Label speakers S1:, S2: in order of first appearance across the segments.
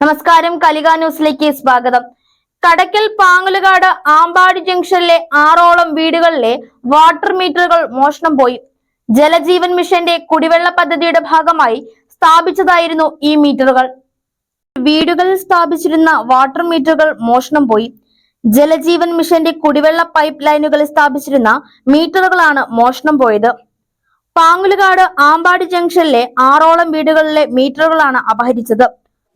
S1: നമസ്കാരം കലിക ന്യൂസിലേക്ക് സ്വാഗതം. കടക്കൽ പാങ്ങലുകാട് ആമ്പാടി ജംഗ്ഷനിലെ ആറോളം വീടുകളിലെ വാട്ടർ മീറ്ററുകൾ മോഷണം പോയി. ജലജീവൻ മിഷന്റെ കുടിവെള്ള പദ്ധതിയുടെ ഭാഗമായി സ്ഥാപിച്ചതായിരുന്നു ഈ മീറ്ററുകൾ. വീടുകളിൽ സ്ഥാപിച്ചിരുന്ന വാട്ടർ മീറ്ററുകൾ മോഷണം പോയി. ജലജീവൻ മിഷന്റെ കുടിവെള്ള പൈപ്പ് ലൈനുകളിൽ സ്ഥാപിച്ചിരുന്ന മീറ്ററുകളാണ് മോഷണം പോയത്. പാങ്ങുലുകാട് ആമ്പാടി ജംഗ്ഷനിലെ ആറോളം വീടുകളിലെ മീറ്ററുകളാണ് അപഹരിച്ചത്.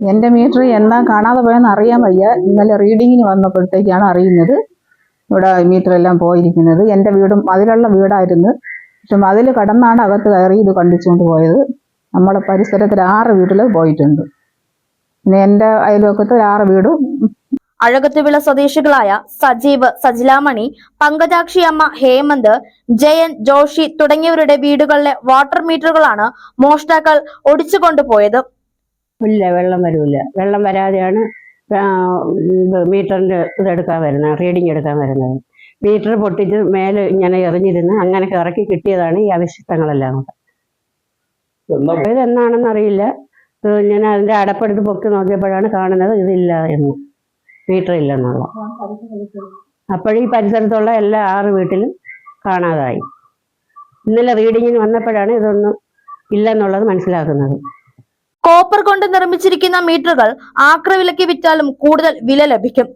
S2: എന്റെ മീറ്റർ എന്താ കാണാതെ പോയെന്ന് അറിയാൻ വയ്യ. ഇന്നലെ റീഡിങ്ങിന് വന്നപ്പോഴത്തേക്കാണ് അറിയുന്നത്. ഇവിടെ മീറ്റർ എല്ലാം പോയിരിക്കുന്നത്. എന്റെ വീടും അതിലുള്ള വീടായിരുന്നു. പക്ഷെ മതിൽ കടന്നാണ് അകത്ത് കയറി ഇത് കണ്ടിച്ചുകൊണ്ട് പോയത്. നമ്മുടെ പരിസരത്തിൽ ആറ് വീട്ടിൽ പോയിട്ടുണ്ട്. പിന്നെ എന്റെ അയൽവക്കത്ത് ആറ് വീടും.
S1: അഴകത്തുവിള സ്വദേശികളായ സജീവ് സജിലാമണി പങ്കജാക്ഷി അമ്മ ഹേമന്ത് ജയൻ ജോഷി തുടങ്ങിയവരുടെ വീടുകളിലെ വാട്ടർ മീറ്ററുകളാണ് മോഷ്ടാക്കൾ ഒടിച്ചുകൊണ്ടുപോയത്.
S3: ഇല്ല വെള്ളം വരില്ല വെള്ളം വരാതെയാണ് ഇത് മീറ്ററിന്റെ ഇതെടുക്കാൻ വരുന്നത് റീഡിങ് എടുക്കാൻ വരുന്നത്. മീറ്റർ പൊട്ടിച്ച് മേലെ ഇങ്ങനെ എറിഞ്ഞിരുന്ന് അങ്ങനെ ഇറക്കി കിട്ടിയതാണ് ഈ അവശിഷ്ടങ്ങളെല്ലാം കൂടെ. ഇതെന്നാണെന്ന് അറിയില്ല. ഞാൻ അതിന്റെ അടപ്പെടുത്ത് പൊക്കി നോക്കിയപ്പോഴാണ് കാണുന്നത് ഇതില്ല എന്ന്. മീറ്റർ ഇല്ലെന്നുള്ള. അപ്പോഴീ പരിസരത്തുള്ള എല്ലാ ആറ് വീട്ടിലും കാണാതായി. ഇന്നലെ റീഡിങ്ങിന് വന്നപ്പോഴാണ് ഇതൊന്നും ഇല്ലെന്നുള്ളത് മനസ്സിലാക്കുന്നത്.
S1: കോപ്പർ കൊണ്ട് നിർമ്മിച്ചിരിക്കുന്ന മീറ്ററുകൾ ആക്രവിലയ്ക്ക് വിറ്റാലും കൂടുതൽ വില ലഭിക്കും.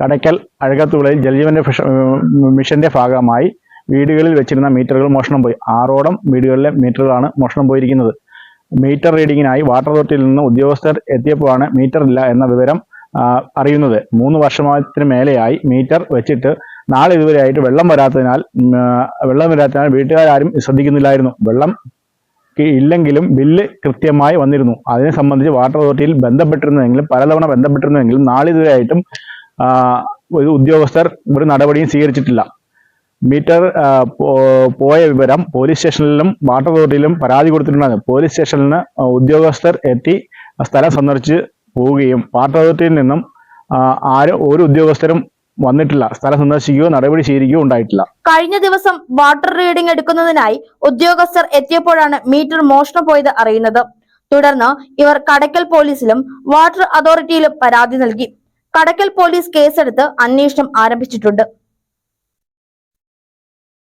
S4: കടയ്ക്കൽ അഴകത്തുകളിൽ ജലജീവന്റെ മിഷന്റെ ഭാഗമായി വീടുകളിൽ വെച്ചിരുന്ന മീറ്ററുകൾ മോഷണം പോയി. ആറോളം വീടുകളിലെ മീറ്ററുകളാണ് മോഷണം പോയിരിക്കുന്നത്. മീറ്റർ റീഡിങ്ങിനായി വാട്ടർ അതോറിറ്റിയിൽ നിന്ന് ഉദ്യോഗസ്ഥർ എത്തിയപ്പോഴാണ് മീറ്റർ ഇല്ല എന്ന വിവരം അറിയുന്നത്. മൂന്ന് വർഷത്തിന് മേലെയായി മീറ്റർ വെച്ചിട്ട് നാളെ ഇതുവരെയായിട്ട് വെള്ളം വരാത്തതിനാൽ വെള്ളം വരാത്തതിനാൽ വീട്ടുകാരും ശ്രദ്ധിക്കുന്നില്ലായിരുന്നു. വെള്ളം ഇല്ലെങ്കിലും ബില്ല് കൃത്യമായി വന്നിരുന്നു. അതിനെ സംബന്ധിച്ച് വാട്ടർ അതോറിറ്റിയിൽ ബന്ധപ്പെട്ടിരുന്നുവെങ്കിലും പലതവണ ബന്ധപ്പെട്ടിരുന്നുവെങ്കിലും നാളിതുവരെയായിട്ടും ഒരു ഉദ്യോഗസ്ഥർ ഒരു നടപടിയും സ്വീകരിച്ചിട്ടില്ല. മീറ്റർ പോയ വിവരം പോലീസ് സ്റ്റേഷനിലും വാട്ടർ അതോറിറ്റിയിലും പരാതി കൊടുത്തിട്ടുണ്ടായിരുന്നു. പോലീസ് സ്റ്റേഷനിൽ ഉദ്യോഗസ്ഥർ എത്തി സ്ഥലം സന്ദർശിച്ച് പോവുകയും വാട്ടർ അതോറിറ്റിയിൽ നിന്നും ആരും ഒരു ഉദ്യോഗസ്ഥരും വന്നിട്ടില്ല. സ്ഥലം സന്ദർശിക്കുകയോ നടപടി സ്വീകരിക്കുകയോ ഉണ്ടായിട്ടില്ല.
S1: കഴിഞ്ഞ ദിവസം വാട്ടർ റീഡിംഗ് എടുക്കുന്നതിനായി ഉദ്യോഗസ്ഥർ എത്തിയപ്പോഴാണ് മീറ്റർ മോഷണം പോയത് അറിയുന്നത്. തുടർന്ന് ഇവർ കടക്കൽ പോലീസിലും വാട്ടർ അതോറിറ്റിയിലും പരാതി നൽകി. കടക്കൽ പോലീസ് കേസെടുത്ത് അന്വേഷണം ആരംഭിച്ചിട്ടുണ്ട്.